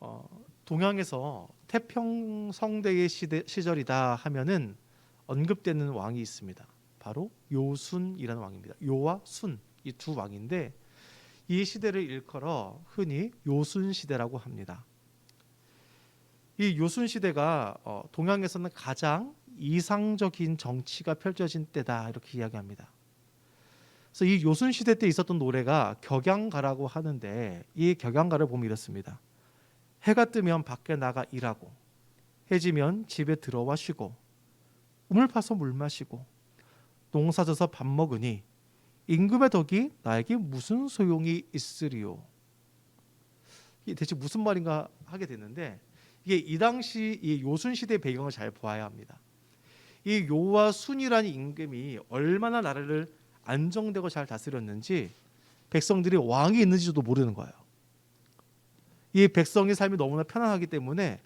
어, 동양에서 태평성대의 시대, 시절이다 하면은 언급되는 왕이 있습니다. 바로 요순이라는 왕입니다. 요와 순 이 두 왕인데 이 시대를 일컬어 흔히 요순 시대라고 합니다. 이 요순 시대가 어, 동양에서는 가장 이상적인 정치가 펼쳐진 때다 이렇게 이야기합니다. 그래서 이 요순 시대 때 있었던 노래가 격양가라고 하는데 이 격양가를 보면 이렇습니다. 해가 뜨면 밖에 나가 일하고 해지면 집에 들어와 쉬고 우물 파서 물 마시고 농사 져서 밥 먹으니 임금의 덕이 나에게 무슨 소용이 있으리요. 이게 대체 무슨 말인가 하게 됐는데 이게 이 당시 이 요순 시대 배경을 잘 보아야 합니다. 이 요와 순이라는 임금이 얼마나 나라를 안정되고 잘 다스렸는지 백성들이 왕이 있는지도 모르는 거예요. 이 백성의 삶이 너무나 편안하기 때문에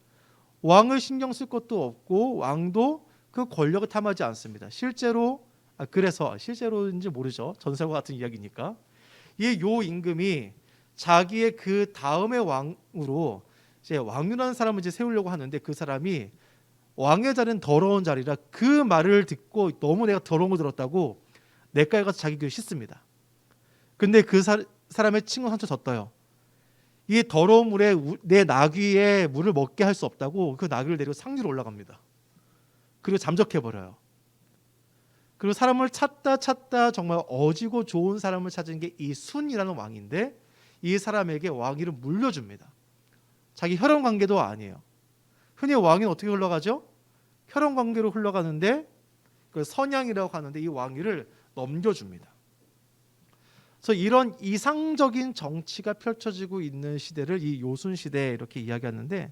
왕을 신경 쓸 것도 없고 왕도 그 권력을 탐하지 않습니다. 실제로 아, 그래서 실제로인지 모르죠. 전설과 같은 이야기니까 이 요 임금이 자기의 그 다음의 왕으로 이제 왕유라는 사람을 이제 세우려고 하는데 그 사람이 왕의 자리는 더러운 자리라 그 말을 듣고 너무 내가 더러운 걸 들었다고 내과에 가서 자기 귀를 씻습니다. 근데 그 사, 사람의 친구 한테 졌어요. 이 더러운 물에 우- 내 나귀에 물을 먹게 할 수 없다고 그 나귀를 데리고 상류로 올라갑니다. 그리고 잠적해 버려요. 그리고 사람을 찾다 찾다 정말 어지고 좋은 사람을 찾은 게 이 순이라는 왕인데 이 사람에게 왕위를 물려줍니다. 자기 혈연 관계도 아니에요. 흔히 왕위는 어떻게 흘러가죠? 혈연 관계로 흘러가는데 그 선양이라고 하는데 이 왕위를 넘겨줍니다. 그래서 이런 이상적인 정치가 펼쳐지고 있는 시대를 이 요순 시대 이렇게 이야기하는데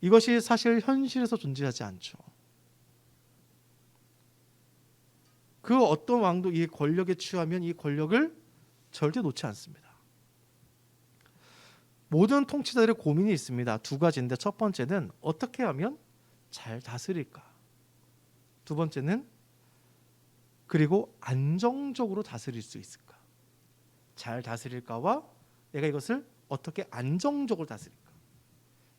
이것이 사실 현실에서 존재하지 않죠. 그 어떤 왕도 이 권력에 취하면 이 권력을 절대 놓지 않습니다. 모든 통치자들의 고민이 있습니다. 두 가지인데 첫 번째는 어떻게 하면 잘 다스릴까? 두 번째는 그리고 안정적으로 다스릴 수 있을까? 잘 다스릴까와 내가 이것을 어떻게 안정적으로 다스릴까?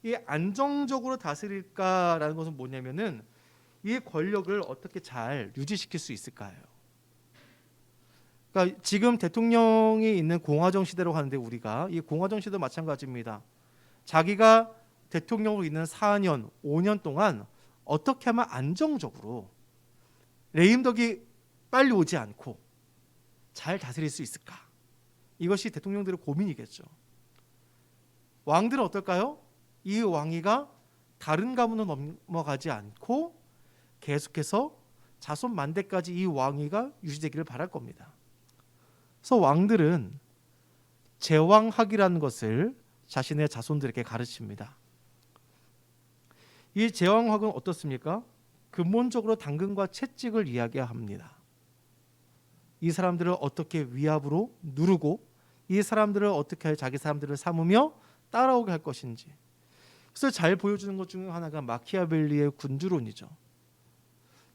이 안정적으로 다스릴까라는 것은 뭐냐면은 이 권력을 어떻게 잘 유지시킬 수 있을까요? 그러니까 지금 대통령이 있는 공화정 시대로 가는데 우리가 이 공화정 시대도 마찬가지입니다. 자기가 대통령으로 있는 4년, 5년 동안 어떻게 하면 안정적으로 레임덕이 빨리 오지 않고 잘 다스릴 수 있을까? 이것이 대통령들의 고민이겠죠. 왕들은 어떨까요? 이 왕위가 다른 가문으로 넘어가지 않고 계속해서 자손 만대까지 이 왕위가 유지되기를 바랄 겁니다. 그래서 왕들은 제왕학이라는 것을 자신의 자손들에게 가르칩니다. 이 제왕학은 어떻습니까? 근본적으로 당근과 채찍을 이야기합니다. 이 사람들을 어떻게 위압으로 누르고 이 사람들을 어떻게 자기 사람들을 삼으며 따라오게 할 것인지. 그래서 잘 보여주는 것 중에 하나가 마키아벨리의 군주론이죠.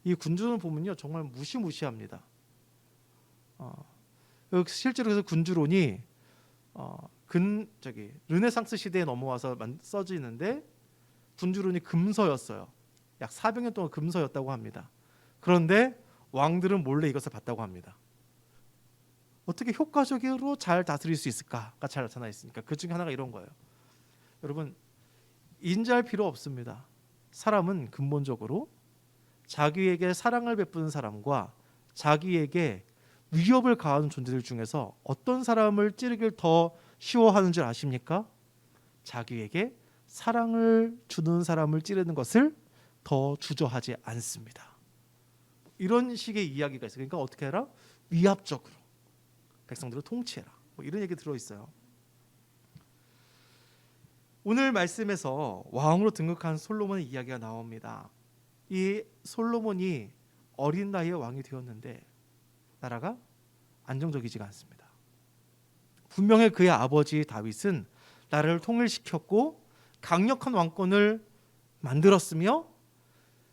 이 군주론 보면요 정말 무시무시합니다. 어, 실제로 그래서 군주론이 어, 근 저기 르네상스 시대에 넘어와서 만- 써지는데 군주론이 금서였어요. 약 400년 동안 금서였다고 합니다. 그런데 왕들은 몰래 이것을 봤다고 합니다. 어떻게 효과적으로 잘 다스릴 수 있을까가 잘 나타나 있으니까 그 중에 하나가 이런 거예요. 여러분 인지할 필요 없습니다. 사람은 근본적으로 자기에게 사랑을 베푸는 사람과 자기에게 위협을 가하는 존재들 중에서 어떤 사람을 찌르길 더 쉬워하는 줄 아십니까? 자기에게 사랑을 주는 사람을 찌르는 것을 더 주저하지 않습니다. 이런 식의 이야기가 있어요. 그러니까 어떻게 해라? 위압적으로 백성들을 통치해라. 뭐 이런 얘기 들어 있어요. 오늘 말씀에서 왕으로 등극한 솔로몬의 이야기가 나옵니다. 이 솔로몬이 어린 나이에 왕이 되었는데 나라가 안정적이지가 않습니다. 분명히 그의 아버지 다윗은 나라를 통일시켰고 강력한 왕권을 만들었으며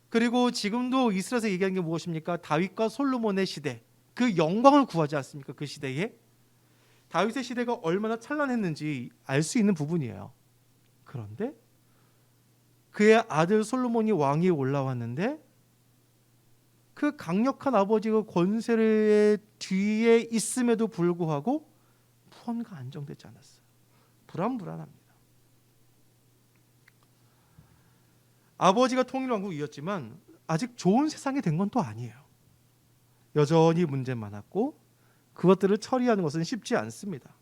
그리고 지금도 이스라엘에서 얘기하는 게 무엇입니까? 다윗과 솔로몬의 시대 그 영광을 구하지 않습니까? 그 시대에 다윗의 시대가 얼마나 찬란했는지 알 수 있는 부분이에요. 그런데 그의 아들 솔로몬이 왕이 올라왔는데 그 강력한 아버지의 권세의 뒤에 있음에도 불구하고 무언가 안정되지 않았어요. 불안불안합니다. 아버지가 통일왕국이었지만 아직 좋은 세상이 된 건 또 아니에요. 여전히 문제 많았고 그것들을 처리하는 것은 쉽지 않습니다.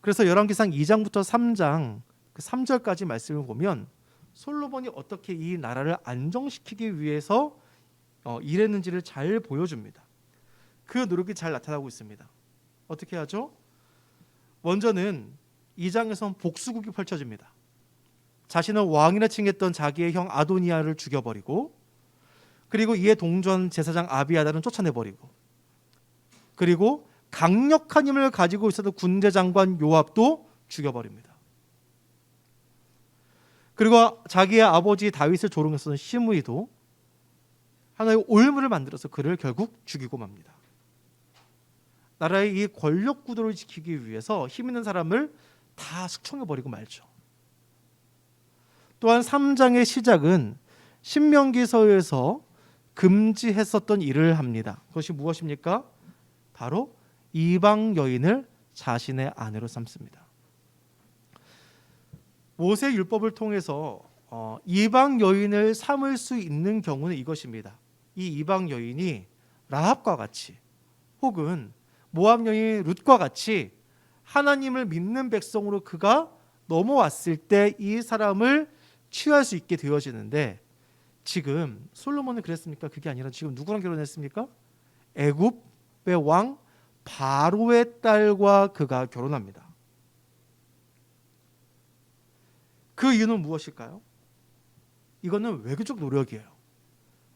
그래서 열왕기상 2장부터 3장 그 3절까지 말씀을 보면 솔로몬이 어떻게 이 나라를 안정시키기 위해서 어, 일했는지를 잘 보여줍니다. 그 노력이 잘 나타나고 있습니다. 어떻게 하죠? 먼저는 2장에서 복수국이 펼쳐집니다. 자신을 왕이라 칭했던 자기의 형 아도니아를 죽여버리고 그리고 이에 동전 제사장 아비아다는 쫓아내버리고 그리고 강력한 힘을 가지고 있었던 군대 장관 요압도 죽여버립니다. 그리고 자기의 아버지 다윗을 조롱했었던 시므이도 하나의 올무를 만들어서 그를 결국 죽이고 맙니다. 나라의 이 권력 구도를 지키기 위해서 힘 있는 사람을 다 숙청해 버리고 말죠. 또한 3장의 시작은 신명기서에서 금지했었던 일을 합니다. 그것이 무엇입니까? 바로 이방 여인을 자신의 아내로 삼습니다. 모세 율법을 통해서 어, 이방 여인을 삼을 수 있는 경우는 이것입니다. 이 이방 여인이 라합과 같이 혹은 모압 여인 룻과 같이 하나님을 믿는 백성으로 그가 넘어왔을 때 이 사람을 취할 수 있게 되어지는데 지금 솔로몬은 그랬습니까? 그게 아니라 지금 누구랑 결혼했습니까? 애굽의 왕 바로의 딸과 그가 결혼합니다. 그 이유는 무엇일까요? 이거는 외교적 노력이에요.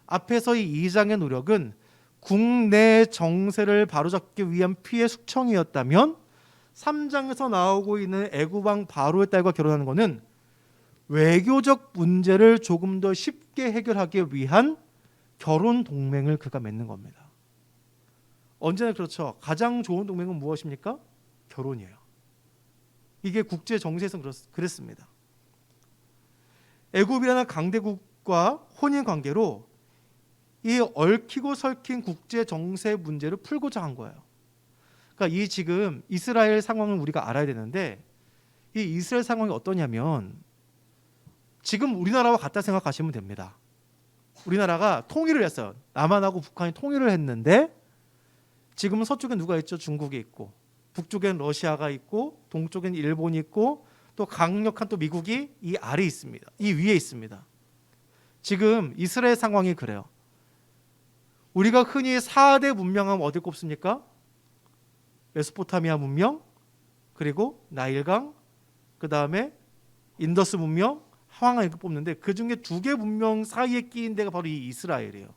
앞에서 이 2장의 노력은 국내 정세를 바로잡기 위한 피해 숙청이었다면 3장에서 나오고 있는 애굽왕 바로의 딸과 결혼하는 것은 외교적 문제를 조금 더 쉽게 해결하기 위한 결혼 동맹을 그가 맺는 겁니다. 언제나 그렇죠. 가장 좋은 동맹은 무엇입니까? 결혼이에요. 이게 국제 정세에서 그랬습니다. 애굽이라는 강대국과 혼인 관계로 이 얽히고 설킨 국제 정세 문제를 풀고자 한 거예요. 그러니까 이 지금 이스라엘 상황을 우리가 알아야 되는데 이 이스라엘 상황이 어떠냐면 지금 우리나라와 같다 생각하시면 됩니다. 우리나라가 통일을 했어요. 남한하고 북한이 통일을 했는데 지금은 서쪽에 누가 있죠? 중국이 있고 북쪽엔 러시아가 있고 동쪽엔 일본이 있고 또 강력한 또 미국이 이 아래 있습니다. 이 위에 있습니다. 지금 이스라엘 상황이 그래요. 우리가 흔히 4대 문명하면 어디 꼽습니까? 메소포타미아 문명, 그리고 나일강, 그 다음에 인더스 문명, 이렇게 뽑는데 그 중에 두 개 문명 사이에 끼인 데가 바로 이 이스라엘이에요.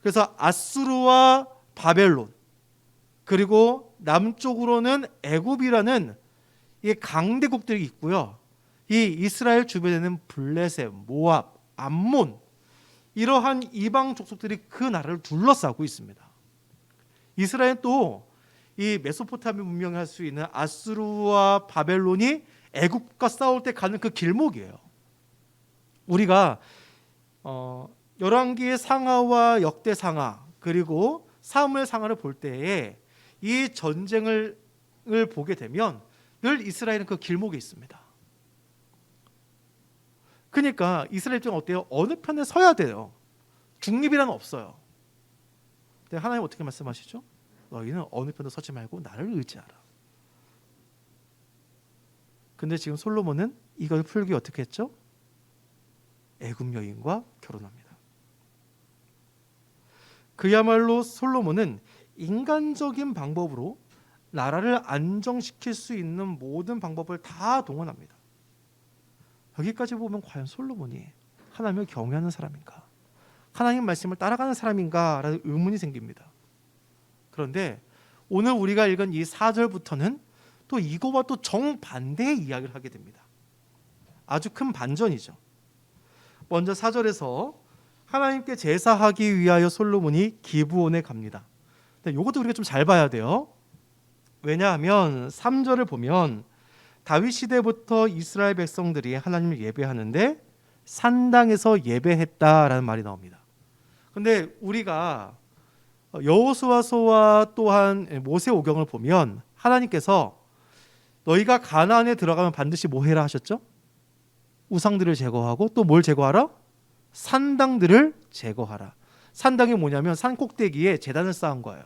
그래서 아수르와 바벨론 그리고 남쪽으로는 애굽이라는 이 강대국들이 있고요. 이 이스라엘 주변에는 블레셋, 모압, 암몬 이러한 이방 족속들이 그 나라를 둘러싸고 있습니다. 이스라엘 또 이 메소포타미아 문명을 할수 있는 아수르와 바벨론이 애국과 싸울 때 가는 그 길목이에요. 우리가 어, 열왕기의 상하와 역대 상하 그리고 사무엘 상하를 볼 때에 이 전쟁을 보게 되면 늘 이스라엘은 그 길목에 있습니다. 그러니까 이스라엘 입장 어때요? 어느 편에 서야 돼요. 중립이란 없어요. 근데 하나님 어떻게 말씀하시죠? 너희는 어느 편도 서지 말고 나를 의지하라. 근데 지금 솔로몬은 이걸 풀기 어떻게 했죠? 애굽 여인과 결혼합니다. 그야말로 솔로몬은 인간적인 방법으로 나라를 안정시킬 수 있는 모든 방법을 다 동원합니다. 여기까지 보면 과연 솔로몬이 하나님을 경외하는 사람인가? 하나님 말씀을 따라가는 사람인가 라는 의문이 생깁니다. 그런데 오늘 우리가 읽은 이 4절부터는 또 이거와 또 정반대의 이야기를 하게 됩니다. 아주 큰 반전이죠. 먼저 4절에서 하나님께 제사하기 위하여 솔로몬이 기부원에 갑니다. 근데 이것도 우리가 좀 잘 봐야 돼요. 왜냐하면 3절을 보면 다윗 시대부터 이스라엘 백성들이 하나님을 예배하는데 산당에서 예배했다라는 말이 나옵니다. 근데 우리가 여호수아서와 또한 모세 오경을 보면 하나님께서 너희가 가나안에 들어가면 반드시 뭐 해라 하셨죠? 우상들을 제거하고 또 뭘 제거하라? 산당들을 제거하라. 산당이 뭐냐면 산 꼭대기에 제단을 쌓은 거예요.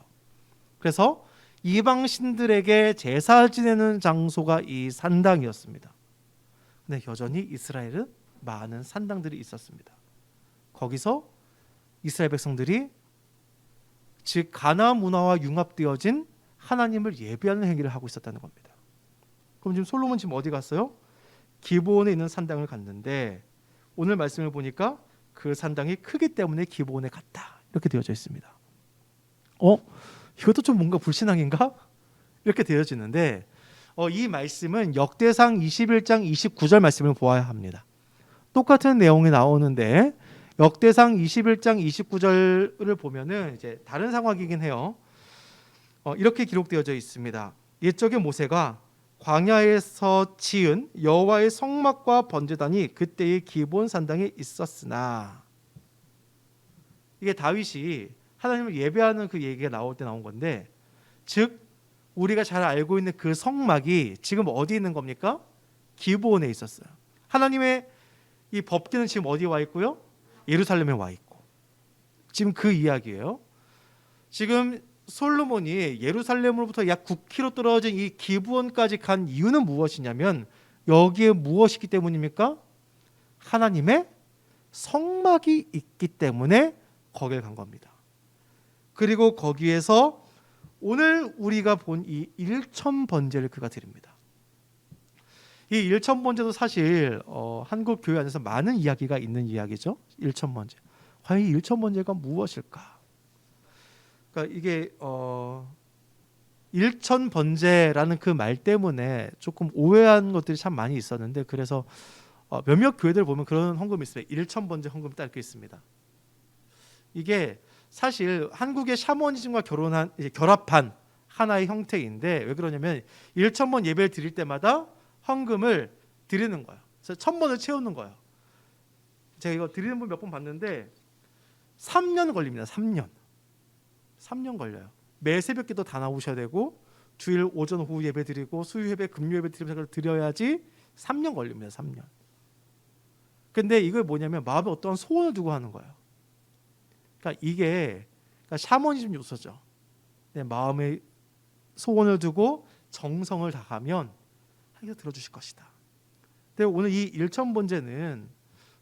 그래서 이방 신들에게 제사 지내는 장소가 이 산당이었습니다. 근데 여전히 이스라엘은 많은 산당들이 있었습니다. 거기서 이스라엘 백성들이 즉 가나안 문화와 융합되어진 하나님을 예배하는 행위를 하고 있었다는 겁니다. 그럼 지금 솔로몬 지금 어디 갔어요? 기브온에 있는 산당을 갔는데 오늘 말씀을 보니까 그 산당이 크기 때문에 기브온에 갔다 이렇게 되어져 있습니다. 어? 이것도 좀 뭔가 불신앙인가? 이렇게 되어지는데 어, 이 말씀은 역대상 21장 29절 말씀을 보아야 합니다. 똑같은 내용이 나오는데 역대상 21장 29절을 보면은 이제 다른 상황이긴 해요. 어, 이렇게 기록되어져 있습니다. 옛적에 모세가 광야에서 지은 여호와의 성막과 번제단이 그때의 기본 산당에 있었으나 이게 다윗이 하나님을 예배하는 그 얘기가 나올 때 나온 건데 즉 우리가 잘 알고 있는 그 성막이 지금 어디 있는 겁니까? 기브온에 있었어요. 하나님의 이 법궤는 지금 어디 와 있고요? 예루살렘에 와 있고. 지금 그 이야기예요. 지금 솔로몬이 예루살렘으로부터 약 9km 떨어진 이 기브온까지 간 이유는 무엇이냐면 여기에 무엇이기 때문입니까? 하나님의 성막이 있기 때문에 거기를 간 겁니다. 그리고 거기에서 오늘 우리가 본 이 일천 번제를 그가 드립니다. 이 일천 번제도 사실 어, 한국 교회 안에서 많은 이야기가 있는 이야기죠. 일천 번제. 과연 이 일천 번제가 무엇일까? 그러니까 이게 어, 일천 번제라는 그 말 때문에 조금 오해한 것들이 참 많이 있었는데 그래서 어, 몇몇 교회들 보면 그런 헌금이 있어요. 일천 번제 헌금 딱 이렇게 있습니다. 이게 사실 한국의 샤머니즘과 결혼한 결합한 하나의 형태인데 왜 그러냐면 일천 번 예배를 드릴 때마다 헌금을 드리는 거예요. 그래서 천 번을 채우는 거예요. 제가 이거 드리는 분 몇 번 봤는데 3년 걸립니다. 3년. 3년 걸려요. 매 새벽 기도 다 나오셔야 되고 주일 오전 오후 예배 드리고 수요 예배 금요 예배 드리면서 드려야지 3년 걸립니다. 3년. 근데 이거 뭐냐면 마음에 어떠한 소원을 두고 하는 거예요. 그러니까 이게 그러니까 샤머니즘 요소죠. 내 마음에 소원을 두고 정성을 다하면 하나님께서 들어주실 것이다. 근데 오늘 이 일천 번제는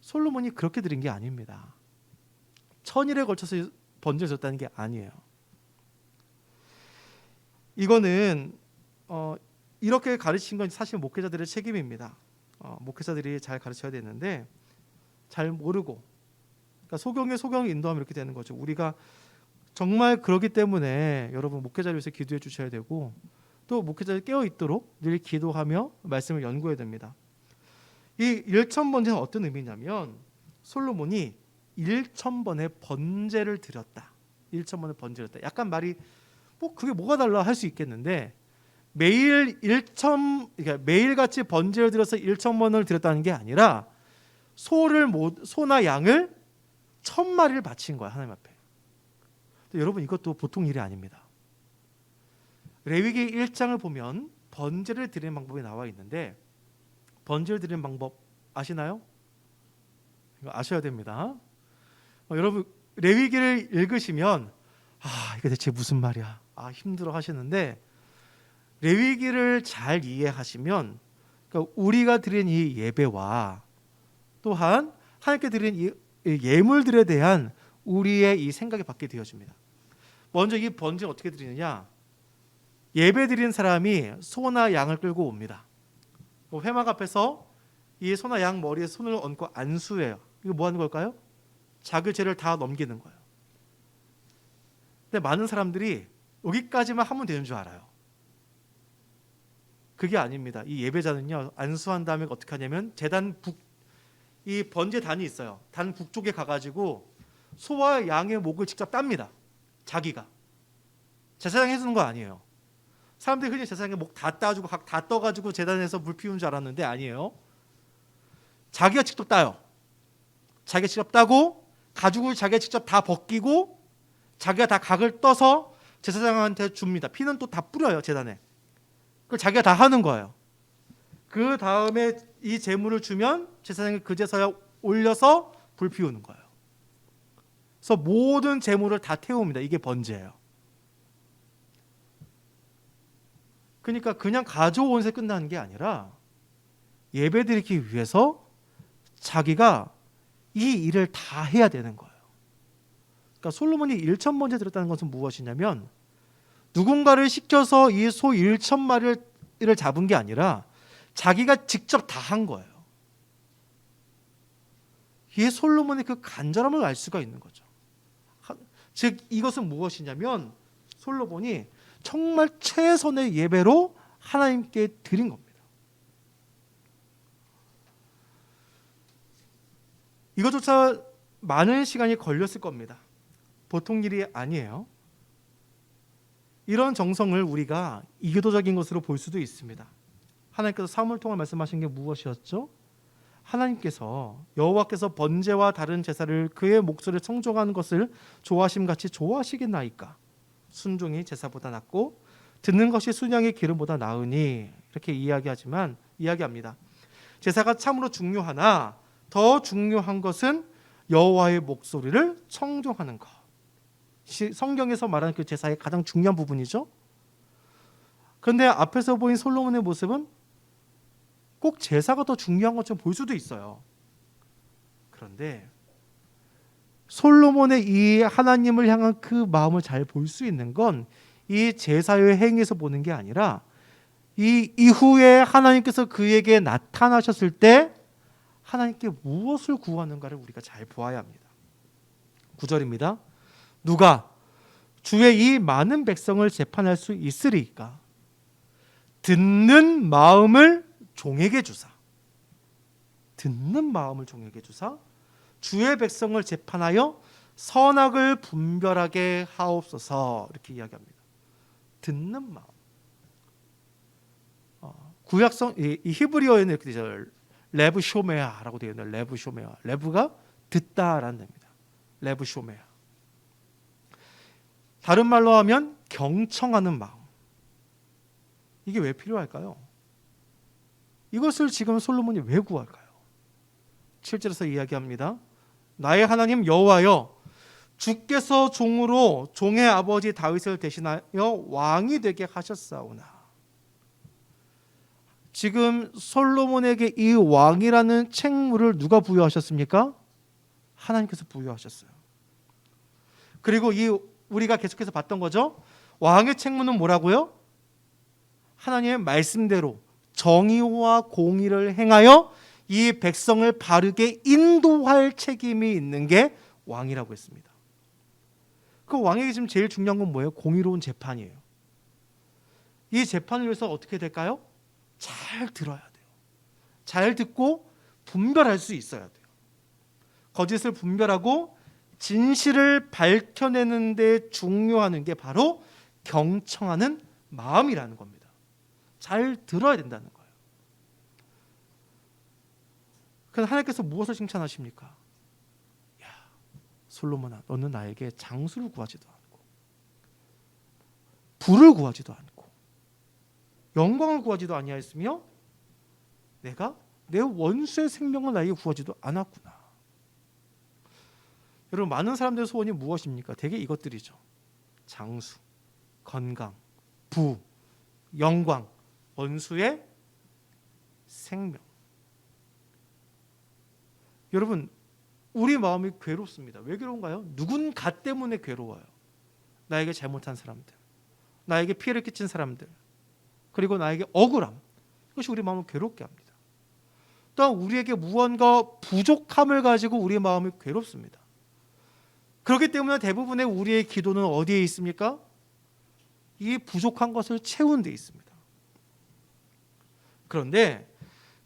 솔로몬이 그렇게 드린 게 아닙니다. 천일에 걸쳐서 번제를 줬다는 게 아니에요. 이거는 어, 이렇게 가르친 건 사실 목회자들의 책임입니다. 어, 목회자들이 잘 가르쳐야 되는데 잘 모르고 그러니까 소경에 소경을 인도하면 이렇게 되는 거죠. 우리가 정말 그러기 때문에 여러분 목회자를 위해서 기도해 주셔야 되고 또 목회자를 깨어 있도록 늘 기도하며 말씀을 연구해야 됩니다. 이 일천 번제는 어떤 의미냐면 솔로몬이 일천 번의 번제를 드렸다. 일천 번의 번제를 드렸다. 약간 말이 뭐 그게 뭐가 달라 할 수 있겠는데 매일 일천 그러니까 매일 같이 번제를 드려서 일천 번을 드렸다는 게 아니라 소를 모, 소나 양을 천 마리를 바친 거야 하나님 앞에. 여러분 이것도 보통 일이 아닙니다. 레위기 1장을 보면 번제를 드리는 방법이 나와 있는데 번제를 드리는 방법 아시나요? 이거 아셔야 됩니다. 어, 여러분 레위기를 읽으시면 아 이게 대체 무슨 말이야? 아 힘들어 하시는데 레위기를 잘 이해하시면 그러니까 우리가 드리는 이 예배와 또한 하나님께 드리는 이 예물들에 대한 우리의 이 생각이 받게 되어집니다. 먼저 이 번제 어떻게 드리느냐? 예배 드리는 사람이 소나 양을 끌고 옵니다. 뭐 회막 앞에서 이 소나 양 머리에 손을 얹고 안수해요. 이거 뭐 하는 걸까요? 자기 죄를 다 넘기는 거예요. 근데 많은 사람들이 여기까지만 하면 되는 줄 알아요. 그게 아닙니다. 이 예배자는요 안수한 다음에 어떻게 하냐면 재단 북이 번제 단이 있어요. 단 북쪽에 가가지고 소와 양의 목을 직접 땁니다. 자기가 제사장 해주는 거 아니에요. 사람들이 흔히 제사장에 목 다 따주고 각 다 떠가지고 재단에서 물 피우는 줄 알았는데 아니에요. 자기가 직접 따요. 자기가 직접 따고 가죽을 자기가 직접 다 벗기고 자기가 다 각을 떠서 제사장한테 줍니다. 피는 또 다 뿌려요 재단에. 그걸 자기가 다 하는 거예요. 그 다음에 이 제물을 주면 제사장이 그 제사에 올려서 불 피우는 거예요. 그래서 모든 제물을 다 태웁니다. 이게 번제예요. 그러니까 그냥 가져온 새 끝나는 게 아니라 예배드리기 위해서 자기가 이 일을 다 해야 되는 거예요. 그러니까 솔로몬이 1천 번째 드렸다는 것은 무엇이냐면 누군가를 시켜서 이 소 1천 마리를 잡은 게 아니라 자기가 직접 다 한 거예요. 이 솔로몬의 그 간절함을 알 수가 있는 거죠. 하- 즉 이것은 무엇이냐면 솔로몬이 정말 최선의 예배로 하나님께 드린 겁니다. 이것조차 많은 시간이 걸렸을 겁니다. 보통 일이 아니에요. 이런 정성을 우리가 이교도적인 것으로 볼 수도 있습니다. 하나님께서 사무를 통해 말씀하신 게 무엇이었죠? 하나님께서 여호와께서 번제와 다른 제사를 그의 목소리를 청종하는 것을 좋아하심 같이 좋아하시겠나이까 순종이 제사보다 낫고 듣는 것이 순양의 기름보다 나으니 이렇게 이야기하지만 이야기합니다. 제사가 참으로 중요하나 더 중요한 것은 여호와의 목소리를 청종하는 것. 시- 성경에서 말하는 그 제사의 가장 중요한 부분이죠. 그런데 앞에서 보인 솔로몬의 모습은 꼭 제사가 더 중요한 것처럼 볼 수도 있어요. 그런데 솔로몬의 이 하나님을 향한 그 마음을 잘 볼 수 있는 건 이 제사의 행위에서 보는 게 아니라 이 이후에 하나님께서 그에게 나타나셨을 때 하나님께 무엇을 구하는가를 우리가 잘 보아야 합니다. 9절입니다. 누가 주의 이 많은 백성을 재판할 수 있으리까? 듣는 마음을 종에게 주사. 듣는 마음을 종에게 주사. 주의 백성을 재판하여 선악을 분별하게 하옵소서 이렇게 이야기합니다. 듣는 마음. 어, 구약성 이, 이 히브리어에는 이렇게 되죠. 레브 쇼메아라고 되어 있는 레브 쇼메아. 레브가 듣다라는 뜻입니다. 레브 쇼메아. 다른 말로 하면 경청하는 마음. 이게 왜 필요할까요? 이것을 지금 솔로몬이 왜 구할까요? 7절에서 이야기합니다. 나의 하나님 여호와여 주께서 종으로 종의 아버지 다윗을 대신하여 왕이 되게 하셨사오나 지금 솔로몬에게 이 왕이라는 책무를 누가 부여하셨습니까? 하나님께서 부여하셨어요. 그리고 이 우리가 계속해서 봤던 거죠. 왕의 책무는 뭐라고요? 하나님의 말씀대로 정의와 공의를 행하여 이 백성을 바르게 인도할 책임이 있는 게 왕이라고 했습니다. 그 왕에게 지금 제일 중요한 건 뭐예요? 공의로운 재판이에요. 이 재판을 위해서 어떻게 될까요? 잘 들어야 돼요. 잘 듣고 분별할 수 있어야 돼요. 거짓을 분별하고 진실을 밝혀내는 데 중요한 게 바로 경청하는 마음이라는 겁니다. 잘 들어야 된다는 거예요. 그럼 하나님께서 무엇을 칭찬하십니까? 야, 솔로몬아, 너는 나에게 장수를 구하지도 않고 부를 구하지도 않고 영광을 구하지도 아니하였으며 내가 내 원수의 생명을 나에게 구하지도 않았구나. 여러분 많은 사람들의 소원이 무엇입니까? 대개 이것들이죠. 장수, 건강, 부, 영광, 원수의 생명. 여러분 우리 마음이 괴롭습니다. 왜 괴로운가요? 누군가 때문에 괴로워요. 나에게 잘못한 사람들, 나에게 피해를 끼친 사람들, 그리고 나에게 억울함. 이것이 우리 마음을 괴롭게 합니다. 또한 우리에게 무언가 부족함을 가지고 우리 마음이 괴롭습니다. 그렇기 때문에 대부분의 우리의 기도는 어디에 있습니까? 이 부족한 것을 채운 데 있습니다. 그런데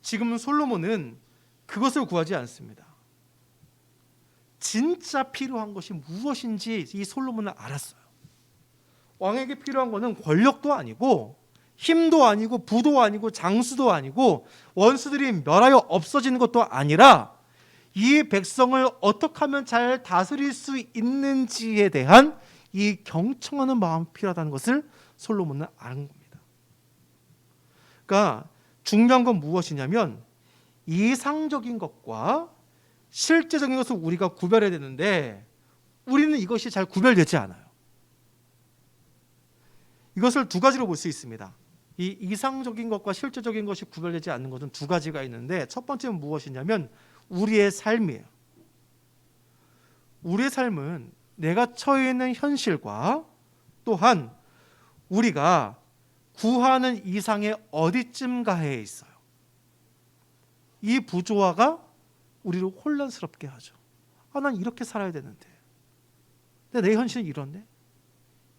지금 솔로몬은 그것을 구하지 않습니다. 진짜 필요한 것이 무엇인지 이 솔로몬은 알았어요. 왕에게 필요한 것은 권력도 아니고 힘도 아니고 부도 아니고 장수도 아니고 원수들이 멸하여 없어지는 것도 아니라 이 백성을 어떻게 하면 잘 다스릴 수 있는지에 대한 이 경청하는 마음이 필요하다는 것을 솔로몬은 아는 겁니다. 그러니까 중요한 건 무엇이냐면 이상적인 것과 실제적인 것을 우리가 구별해야 되는데 우리는 이것이 잘 구별되지 않아요. 이것을 두 가지로 볼 수 있습니다. 이 이상적인 것과 실제적인 것이 구별되지 않는 것은 두 가지가 있는데 첫 번째는 무엇이냐면 우리의 삶이에요. 우리의 삶은 내가 처해 있는 현실과 또한 우리가 구하는 이상의 어디쯤 가해 있어요. 이 부조화가 우리를 혼란스럽게 하죠. 아, 난 이렇게 살아야 되는데. 근데 내 현실은 이런데.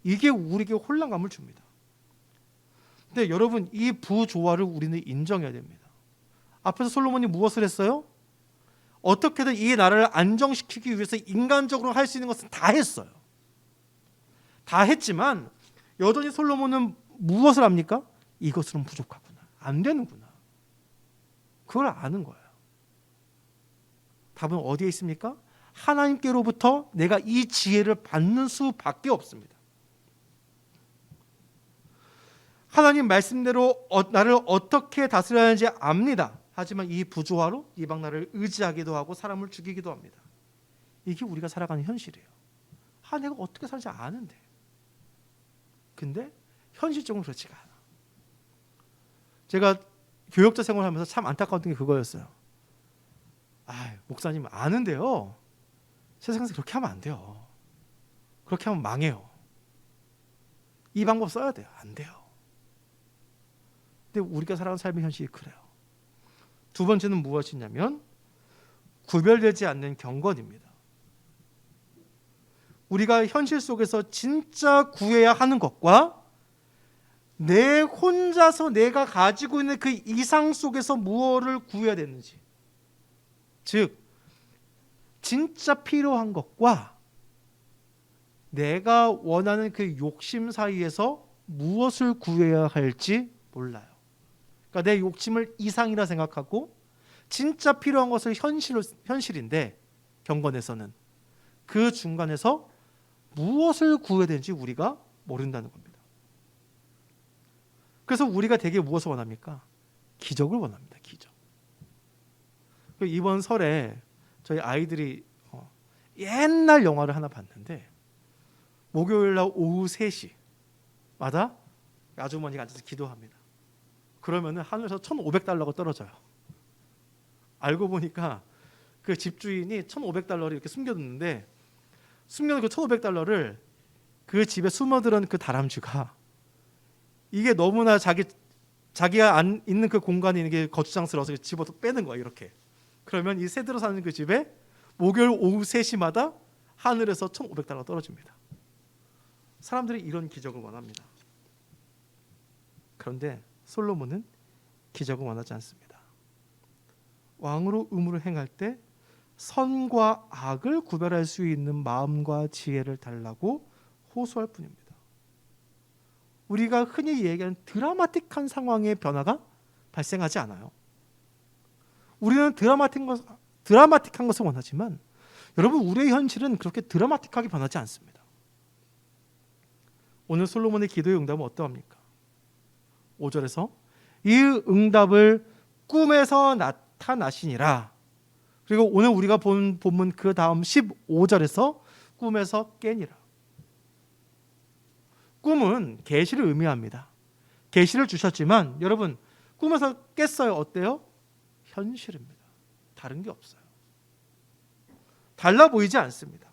이게 우리에게 혼란감을 줍니다. 근데 여러분, 이 부조화를 우리는 인정해야 됩니다. 앞에서 솔로몬이 무엇을 했어요? 어떻게든 이 나라를 안정시키기 위해서 인간적으로 할 수 있는 것은 다 했어요. 다 했지만 여전히 솔로몬은 무엇을 합니까? 이것으로는 부족하구나. 안 되는구나. 그걸 아는 거예요. 답은 어디에 있습니까? 하나님께로부터 내가 이 지혜를 받는 수밖에 없습니다. 하나님 말씀대로 어- 나를 어떻게 다스려야 하는지 압니다. 하지만 이 부조화로 이방 나라를 의지하기도 하고 사람을 죽이기도 합니다. 이게 우리가 살아가는 현실이에요. 아, 내가 어떻게 살지 아는데. 근데 현실적으로 그렇지가 않아. 제가 교역자 생활하면서 참 안타까웠던 게 그거였어요. 아, 목사님 아는데요. 세상에서 그렇게 하면 안 돼요. 그렇게 하면 망해요. 이 방법 써야 돼요. 안 돼요. 근데 우리가 살아가는 삶의 현실이 그래요. 두 번째는 무엇이냐면 구별되지 않는 경건입니다. 우리가 현실 속에서 진짜 구해야 하는 것과 내 혼자서 내가 가지고 있는 그 이상 속에서 무엇을 구해야 되는지 즉 진짜 필요한 것과 내가 원하는 그 욕심 사이에서 무엇을 구해야 할지 몰라요. 그러니까 내 욕심을 이상이라 생각하고 진짜 필요한 것을 현실 현실인데 경건에서는 그 중간에서 무엇을 구해야 되는지 우리가 모른다는 겁니다. 그래서 우리가 되게 무엇을 원합니까? 기적을 원합니다. 기적. 그 이번 설에 저희 아이들이 어, 옛날 영화를 하나 봤는데 목요일 날 오후 3시마다 아주머니가 앉아서 기도합니다. 그러면은 하늘에서 1,500달러가 떨어져요. 알고 보니까 그 집주인이 1,500달러를 이렇게 숨겨뒀는데 숨겨놓은 그 1,500달러를 그 집에 숨어들은 그 다람쥐가 이게 너무나 자기 자기가 안 있는 그 공간이 이게 거추장스러워서 집어서 빼는 거야 이렇게. 그러면 이 새들어 사는 그 집에 목요일 오후 3시마다 하늘에서 1,500달러 떨어집니다. 사람들이 이런 기적을 원합니다. 그런데 솔로몬은 기적을 원하지 않습니다. 왕으로 의무를 행할 때 선과 악을 구별할 수 있는 마음과 지혜를 달라고 호소할 뿐입니다. 우리가 흔히 얘기하는 드라마틱한 상황의 변화가 발생하지 않아요. 우리는 드라마틱한, 것, 드라마틱한 것을 원하지만 여러분 우리의 현실은 그렇게 드라마틱하게 변하지 않습니다. 오늘 솔로몬의 기도의 응답은 어떠합니까? 5절에서 이 응답을 꿈에서 나타나시니라. 그리고 오늘 우리가 본 본문 그 다음 15절에서 꿈에서 깨니라. 꿈은 계시를 의미합니다. 계시를 주셨지만 여러분 꿈에서 깼어요. 어때요? 현실입니다. 다른 게 없어요. 달라 보이지 않습니다.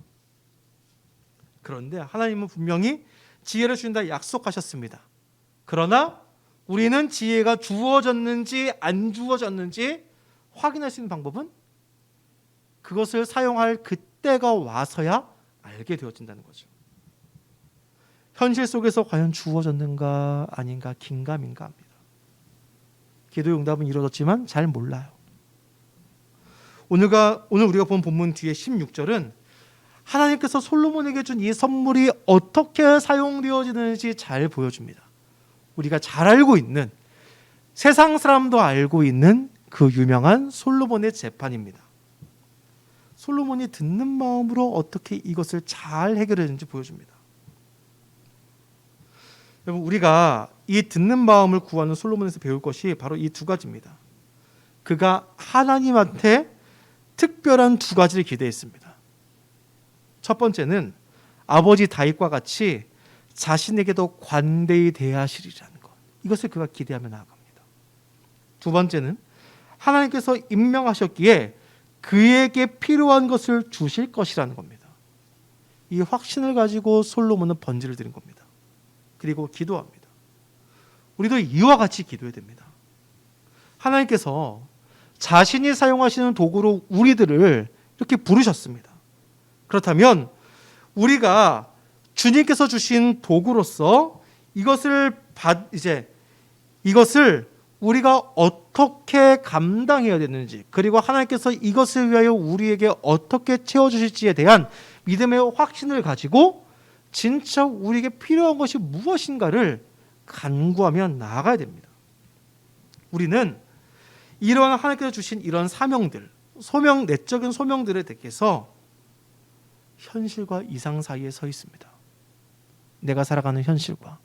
그런데 하나님은 분명히 지혜를 주신다 약속하셨습니다. 그러나 우리는 지혜가 주어졌는지 안 주어졌는지 확인할 수 있는 방법은 그것을 사용할 그때가 와서야 알게 되어진다는 거죠. 현실 속에서 과연 주어졌는가 아닌가 긴가민가 합니다. 기도의 응답은 이루어졌지만 잘 몰라요. 오늘가 오늘 우리가 본 본문 뒤에 16절은 하나님께서 솔로몬에게 준 이 선물이 어떻게 사용되어지는지 잘 보여줍니다. 우리가 잘 알고 있는 세상 사람도 알고 있는 그 유명한 솔로몬의 재판입니다. 솔로몬이 듣는 마음으로 어떻게 이것을 잘 해결했는지 보여줍니다. 여러분 우리가 이 듣는 마음을 구하는 솔로몬에서 배울 것이 바로 이 두 가지입니다. 그가 하나님한테 특별한 두 가지를 기대했습니다. 첫 번째는 아버지 다윗과 같이 자신에게도 관대히 대하시리라는 것. 이것을 그가 기대하며 나아갑니다. 두 번째는 하나님께서 임명하셨기에 그에게 필요한 것을 주실 것이라는 겁니다. 이 확신을 가지고 솔로몬은 번지를 드린 겁니다. 그리고 기도합니다. 우리도 이와 같이 기도해야 됩니다. 하나님께서 자신이 사용하시는 도구로 우리들을 이렇게 부르셨습니다. 그렇다면 우리가 주님께서 주신 도구로서 이것을 받 이제 이것을 우리가 어떻게 감당해야 되는지 그리고 하나님께서 이것을 위하여 우리에게 어떻게 채워 주실지에 대한 믿음의 확신을 가지고 진짜 우리에게 필요한 것이 무엇인가를 간구하며 나아가야 됩니다. 우리는 이러한 하나님께서 주신 이런 사명들, 소명 내적인 소명들에 대해서 현실과 이상 사이에 서 있습니다. 내가 살아가는 현실과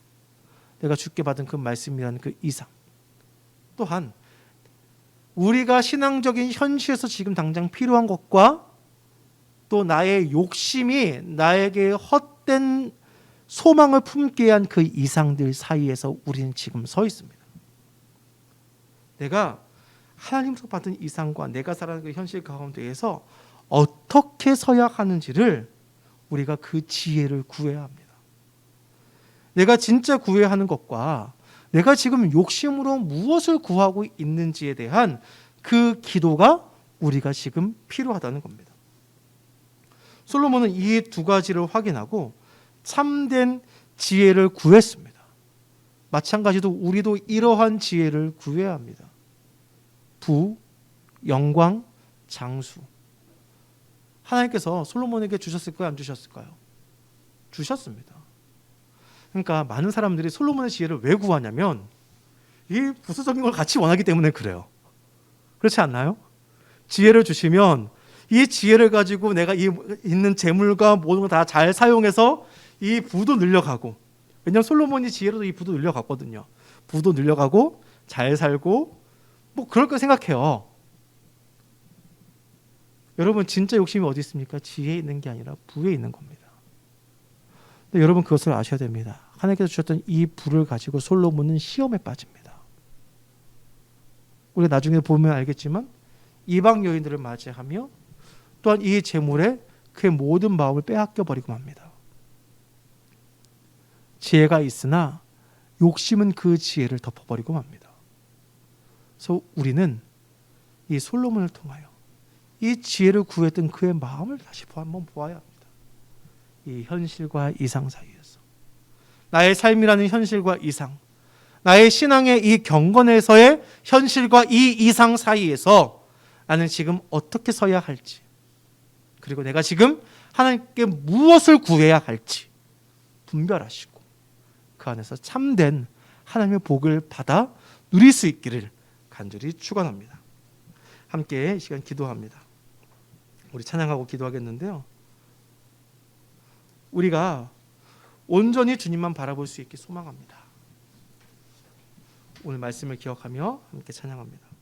내가 주께 받은 그 말씀이라는 그 이상. 또한 우리가 신앙적인 현실에서 지금 당장 필요한 것과 또 나의 욕심이 나에게 헛된 소망을 품게 한 그 이상들 사이에서 우리는 지금 서 있습니다. 내가 하나님께서 받은 이상과 내가 살아가는 그 현실 가운데에서 어떻게 서야 하는지를 우리가 그 지혜를 구해야 합니다. 내가 진짜 구해야 하는 것과 내가 지금 욕심으로 무엇을 구하고 있는지에 대한 그 기도가 우리가 지금 필요하다는 겁니다. 솔로몬은 이 두 가지를 확인하고 참된 지혜를 구했습니다. 마찬가지로 우리도 이러한 지혜를 구해야 합니다. 부, 영광, 장수. 하나님께서 솔로몬에게 주셨을까요? 안 주셨을까요? 주셨습니다. 그러니까 많은 사람들이 솔로몬의 지혜를 왜 구하냐면 이 부수적인 걸 같이 원하기 때문에 그래요. 그렇지 않나요? 지혜를 주시면 이 지혜를 가지고 내가 이 있는 재물과 모든 걸 다 잘 사용해서 이 부도 늘려가고 왜냐하면 솔로몬이 지혜로도 이 부도 늘려갔거든요. 부도 늘려가고 잘 살고 뭐 그럴 거 생각해요. 여러분 진짜 욕심이 어디 있습니까? 지혜에 있는 게 아니라 부에 있는 겁니다. 여러분 그것을 아셔야 됩니다. 하나님께서 주셨던 이 부를 가지고 솔로몬은 시험에 빠집니다. 우리가 나중에 보면 알겠지만 이방 여인들을 맞이하며 또한 이 재물에 그의 모든 마음을 빼앗겨 버리고 맙니다. 지혜가 있으나 욕심은 그 지혜를 덮어버리고 맙니다. 그래서 우리는 이 솔로몬을 통하여 이 지혜를 구했던 그의 마음을 다시 한번 보아야 합니다. 이 현실과 이상 사이에서 나의 삶이라는 현실과 이상, 나의 신앙의 이 경건에서의 현실과 이 이상 사이에서 나는 지금 어떻게 서야 할지, 그리고 내가 지금 하나님께 무엇을 구해야 할지 분별하시고 그 안에서 참된 하나님의 복을 받아 누릴 수 있기를 간절히 축원합니다. 함께 이 시간 기도합니다. 우리 찬양하고 기도하겠는데요. 우리가 온전히 주님만 바라볼 수 있게 소망합니다. 오늘 말씀을 기억하며 함께 찬양합니다.